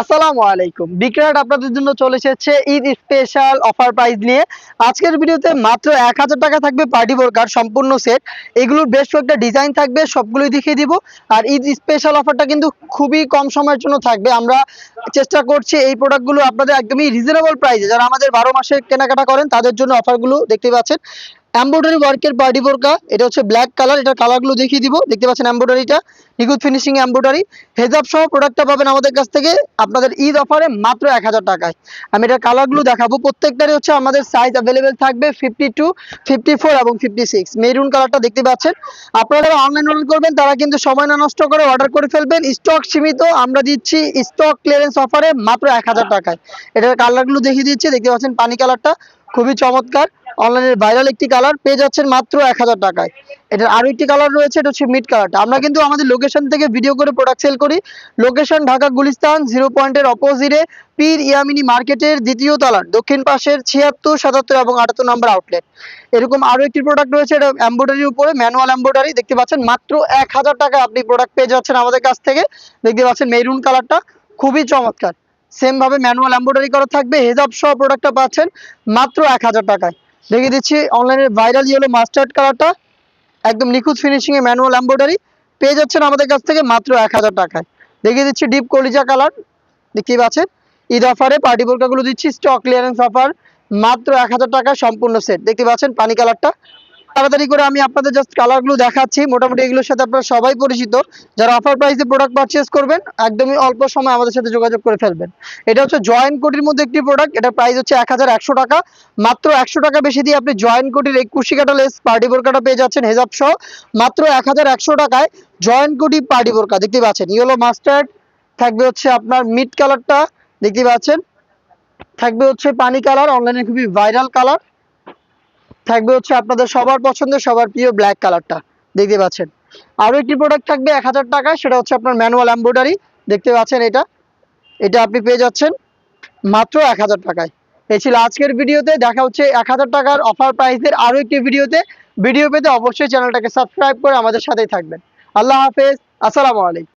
আসসালামু আলাইকুম। বিক্রয়াট আপনাদের জন্য চলে এসেছে ঈদ স্পেশাল অফার প্রাইস নিয়ে। আজকের ভিডিওতে মাত্র এক হাজার টাকা থাকবে পার্টি বোরকার সম্পূর্ণ সেট এগুলোর বেশ কয়েকটা ডিজাইন থাকবে, সবগুলোই দেখিয়ে দিব। আর ঈদ স্পেশাল অফারটা কিন্তু খুবই কম সময়ের জন্য থাকবে। আমরা চেষ্টা করছি এই প্রোডাক্টগুলো আপনাদের একদমই রিজনেবল প্রাইসে যারা আমাদের বারো মাসে কেনাকাটা করেন, তাদের জন্য অফারগুলো দেখতে পাচ্ছেন। এমব্রয়ডারি ওয়ার্কের পার্টি বোরকা এটা হচ্ছে ব্ল্যাক কালার এটার কালারগুলো দেখিয়ে দিব। দেখতে পাচ্ছেন এমব্রয়ডারিটা নিখুঁত ফিনিশিং এমব্রয়ডারি হেজাব সহ প্রোডাক্টটা পাবেন আমাদের কাছ থেকে আপনাদের ঈদ অফারে মাত্র এক হাজার টাকায়। আমি এটার কালারগুলো দেখাবো। প্রত্যেকটারই হচ্ছে আমাদের সাইজ অ্যাভেলেবেল থাকবে ফিফটি টু ফিফটি ফোর এবং ফিফটি সিক্স মেরুন কালারটা দেখতে পাচ্ছেন। আপনারা যারা অনলাইন অর্ডার করবেন, তারা কিন্তু সময় না নষ্ট করে অর্ডার করে ফেলবেন। স্টক সীমিত, আমরা দিচ্ছি স্টক ক্লিয়ারেন্স অফারে মাত্র এক হাজার টাকায়। এটার কালারগুলো দেখিয়ে দিচ্ছি। দেখতে পাচ্ছেন পানি কালারটা খুবই চমৎকার। অনলাইনের ভাইরাল একটি কালার পেয়ে যাচ্ছেন মাত্র এক হাজার টাকায়। এটার আরও একটি কালার রয়েছে, এটা হচ্ছে মিড কালারটা আমরা কিন্তু আমাদের লোকেশন থেকে ভিডিও করে প্রোডাক্ট সেল করি। লোকেশন ঢাকা গুলিস্তান জিরো পয়েন্টের অপোজিটে পীর ইয়ামিনি মার্কেটের দ্বিতীয় তলার, দক্ষিণ পাশের ছিয়াত্তর, সাতাত্তর এবং আটাত্তর নম্বর আউটলেট এরকম আরও একটি প্রোডাক্ট রয়েছে, এটা এম্ব্রয়ডারির উপরে ম্যানুয়াল এম্ব্রয়ডারি দেখতে পাচ্ছেন মাত্র এক হাজার টাকা আপনি প্রোডাক্ট পেয়ে যাচ্ছেন আমাদের কাছ থেকে। দেখতে পাচ্ছেন মেরুন কালারটা খুবই চমৎকার। সেম ভাবে ম্যানুয়াল এম্ব্রয়ডারি করা থাকবে হেজাব সহ প্রোডাক্টটা পাচ্ছেন মাত্র এক হাজার টাকায়। দেখিয়ে দিচ্ছি অনলাইনে ভাইরাল ইয়েলো মাস্টার্ড কালারটা একদম নিখুঁত ফিনিশিংয়ে ম্যানুয়াল এম্ব্রয়ডারি পেয়ে যাচ্ছেন আমাদের কাছ থেকে মাত্র এক হাজার টাকায়। দেখিয়ে দিচ্ছি ডিপ কলিজা কালার দেখতেই পাচ্ছেন? ঈদ অফারে পার্টি বোরকাগুলো দিচ্ছি স্টক ক্লিয়ারেন্স অফার মাত্র এক হাজার টাকা সম্পূর্ণ সেট দেখতে পাচ্ছেন পানি কালারটা তাড়াতাড়ি করে আমি আপনাদের জাস্ট কালারগুলো দেখাচ্ছি। মোটামুটি এগুলোর সাথে আপনারা সবাই পরিচিত। যারা অফার প্রাইসে প্রোডাক্ট পারচেস করবেন, একদমই অল্প সময় আমাদের সাথে যোগাযোগ করে ফেলবেন। এটা হচ্ছে জয়েন্ট কোটির মধ্যে একটি প্রোডাক্ট এটা প্রাইস হচ্ছে এক হাজার একশো টাকা। মাত্র একশো টাকা বেশি দিয়ে আপনি জয়েন্ট কোটির এই কুশি কাটা লেস পার্টি বোরকাটা পেয়ে যাচ্ছেন হেজাব সহ। মাত্র এক হাজার একশো টাকায় জয়েন্ট কোটি পার্টি বোরকা, দেখতে পাচ্ছেন? ইয়েলো মাস্টার্ড থাকবে হচ্ছে আপনার মিড কালারটা দেখতে পাচ্ছেন? থাকবে হচ্ছে পানি কালার অনলাইনে খুবই ভাইরাল কালার থাকবে হচ্ছে আপনাদের সবার পছন্দের, সবার প্রিয় ব্ল্যাক কালারটা দেখতে পাচ্ছেন। আরও একটি প্রোডাক্ট থাকবে এক হাজার টাকায় সেটা হচ্ছে আপনার ম্যানুয়াল এম্ব্রয়ডারি দেখতে পাচ্ছেন এটা। এটা আপনি পেয়ে যাচ্ছেন মাত্র এক হাজার টাকায়। এই ছিল আজকের ভিডিওতে। দেখা হচ্ছে এক হাজার টাকার অফার প্রাইসের আরও একটি ভিডিওতে। ভিডিও পেতে অবশ্যই চ্যানেলটাকে সাবস্ক্রাইব করে আমাদের সাথেই থাকবেন। আল্লাহ হাফেজ। আসসালামু আলাইকুম।